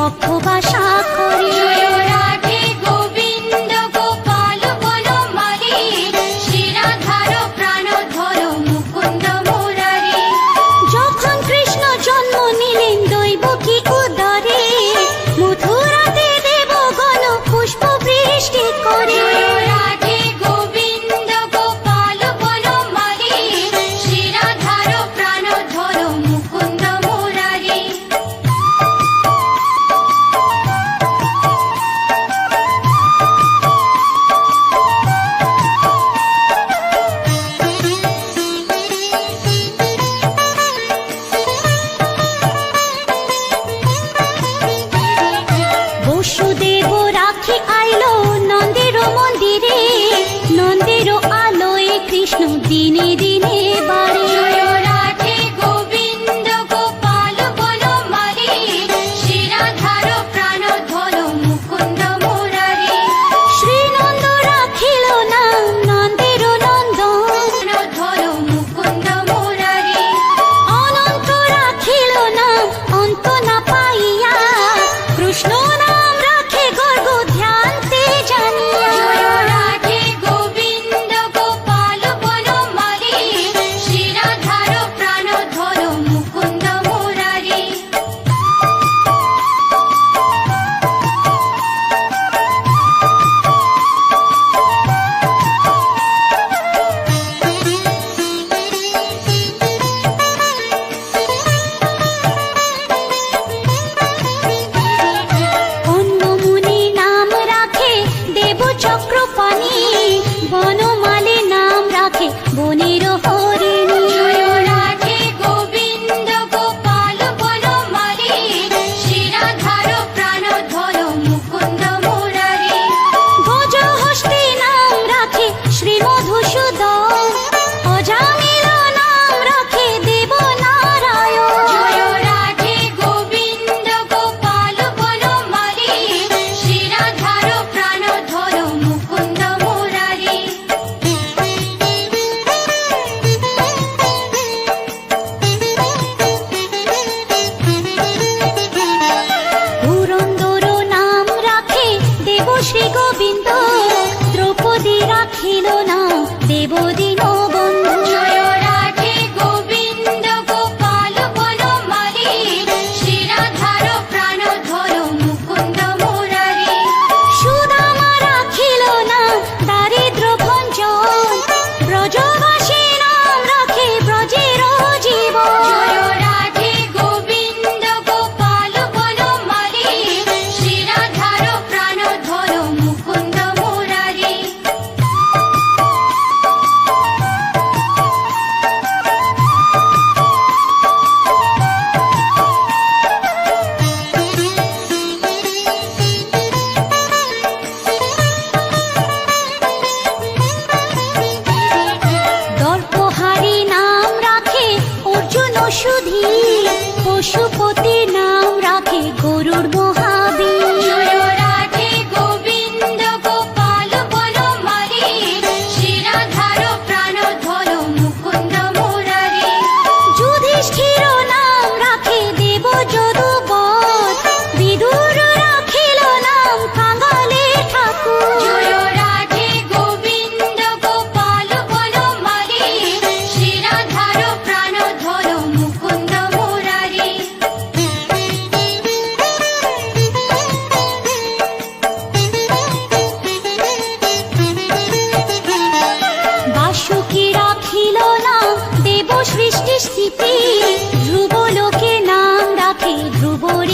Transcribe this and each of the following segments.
সংসারেতে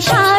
शान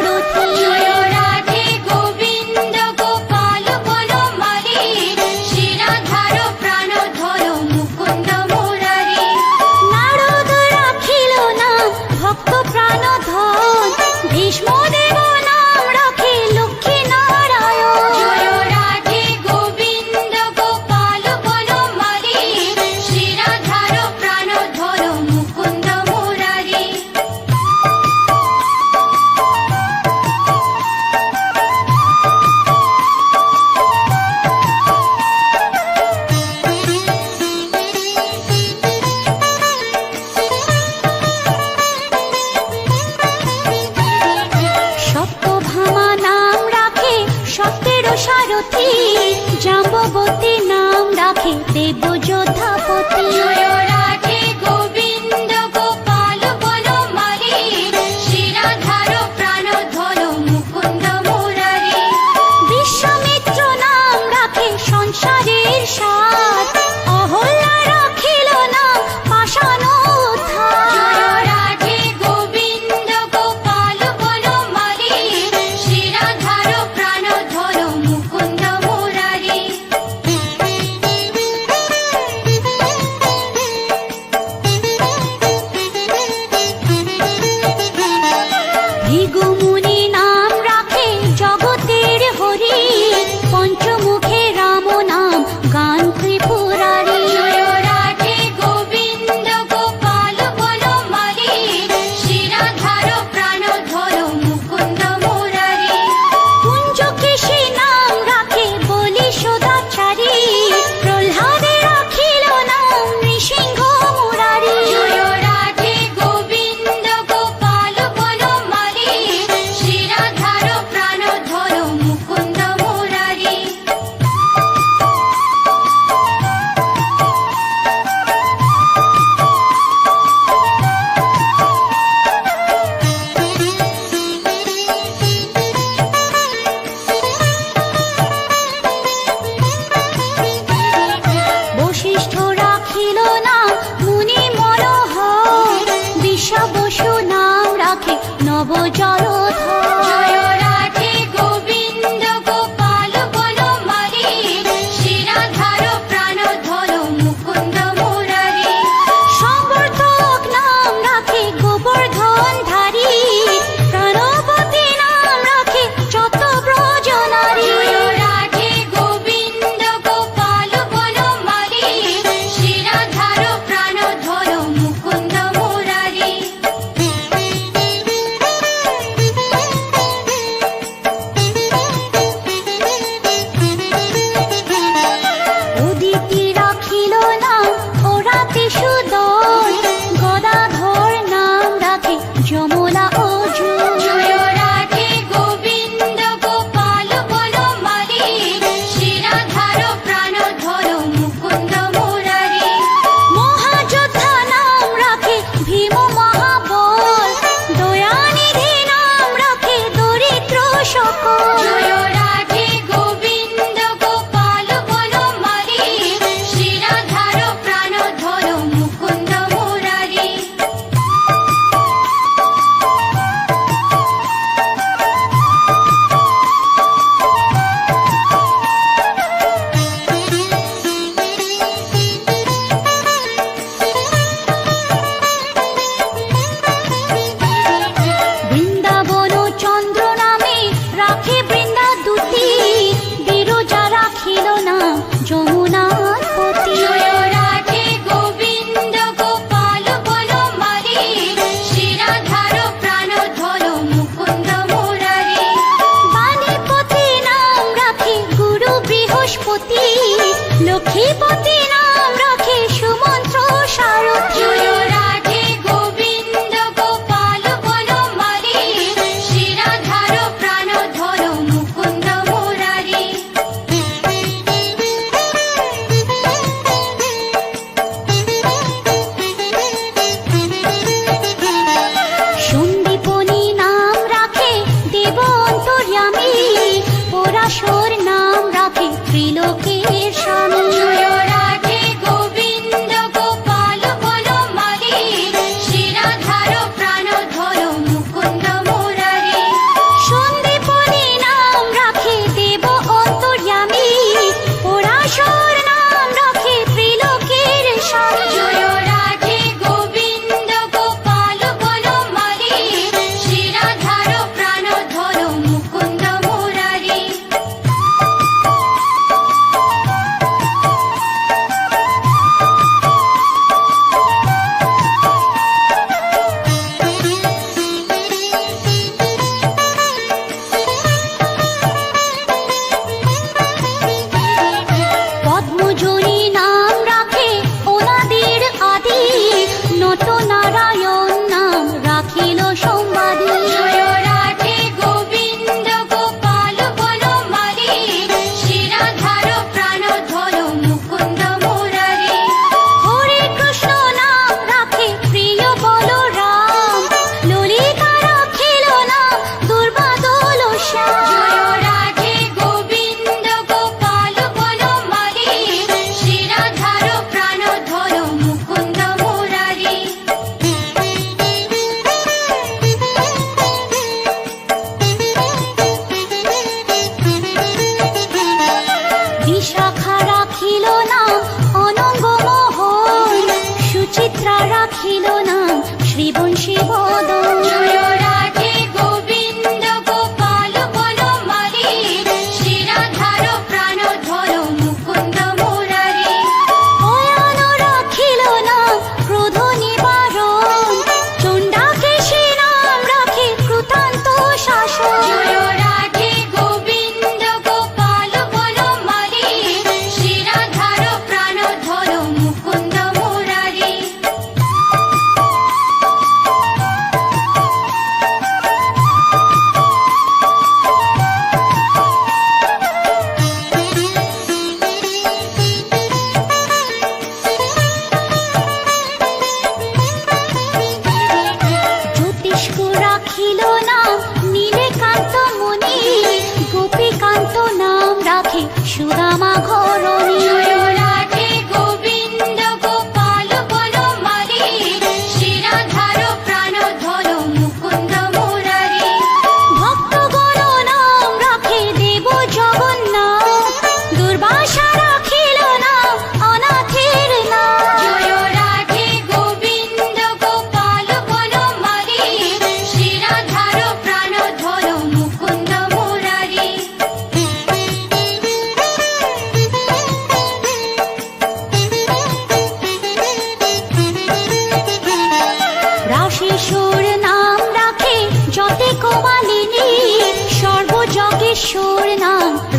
ಶಿವೋ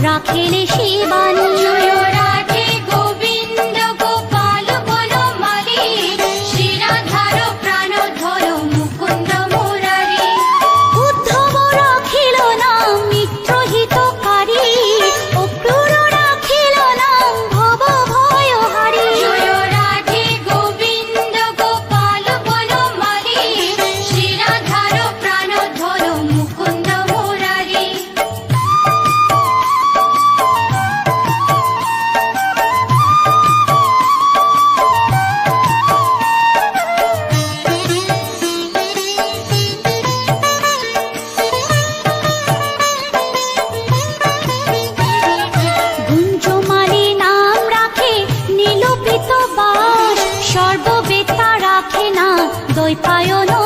রাখেলে শিবানী ব্যাস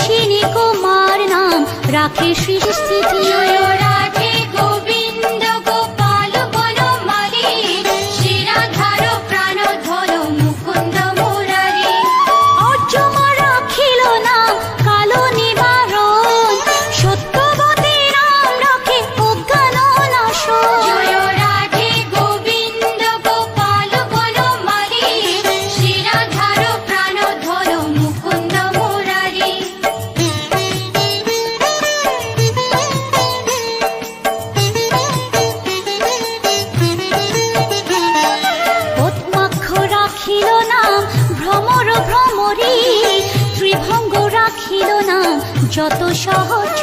শিনি কুমার নাম। রাখে সৃষ্টি যত সহজ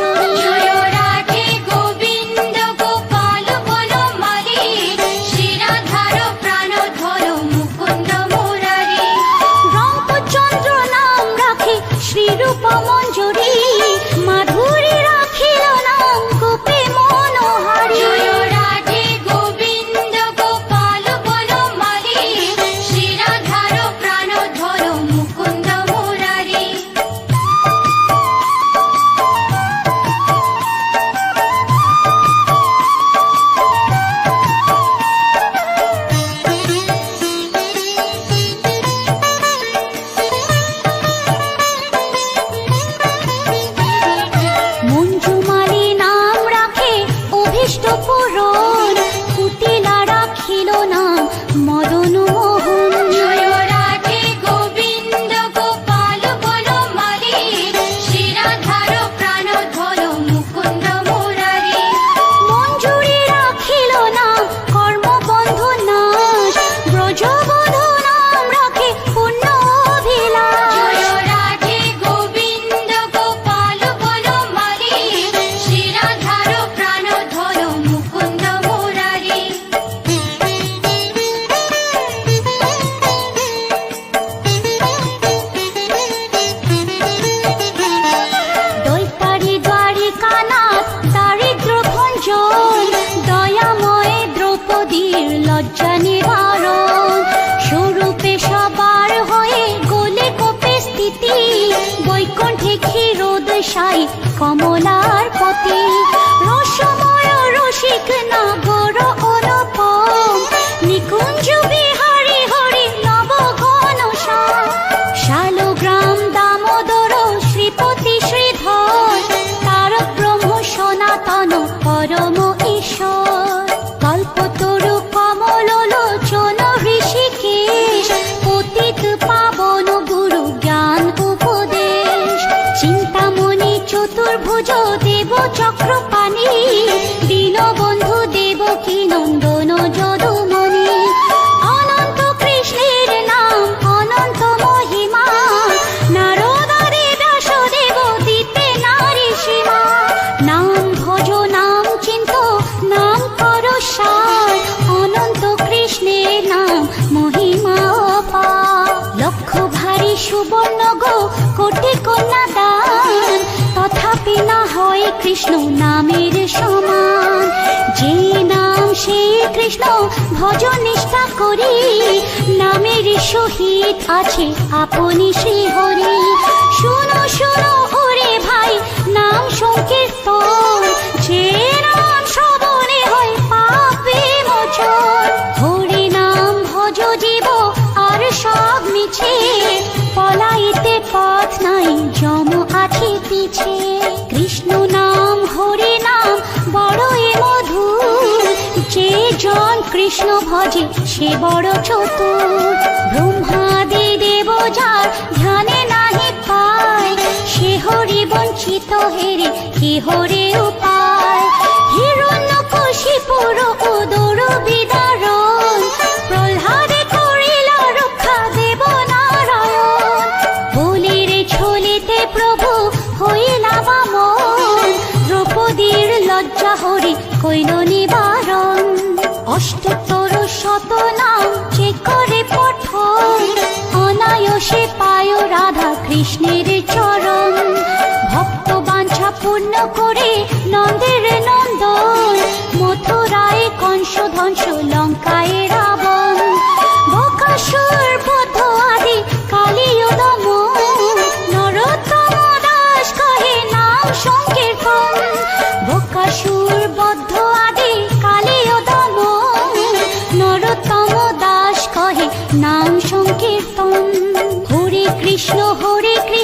সাই কমলার পতি। রসময় রসিক বড় অনুপম। নিকুঞ্জ বিহার সুবর্ণ গো, কোটি কন্যা দান। তথাপি না হয় কৃষ্ণ নামের সমান। যে নাম সেই কৃষ্ণ ভজ নিষ্ঠা করি। নামের সহিত আছে আপনি সে হরি। শুনো শুনো হরে ভাই, নাম সংকীর্তন। পথ নাই আছে পিছে। কৃষ্ণ নাম নাম মধু যে জন কৃষ্ণ ভজে, সে বড় চতুর। ব্রহ্মাদি দেব যার, ধ্যানে নাহি পায়। সে হরি বঞ্চিত হেরে, কে হরে উপায়। হিরণ্য কৃষ্ণের চরণ ভক্ত বাঞ্ছা পূর্ণ করে নন্দের নন্দন। মথুরায় কংস ধ্বংস লঙ্কায়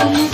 Thank you.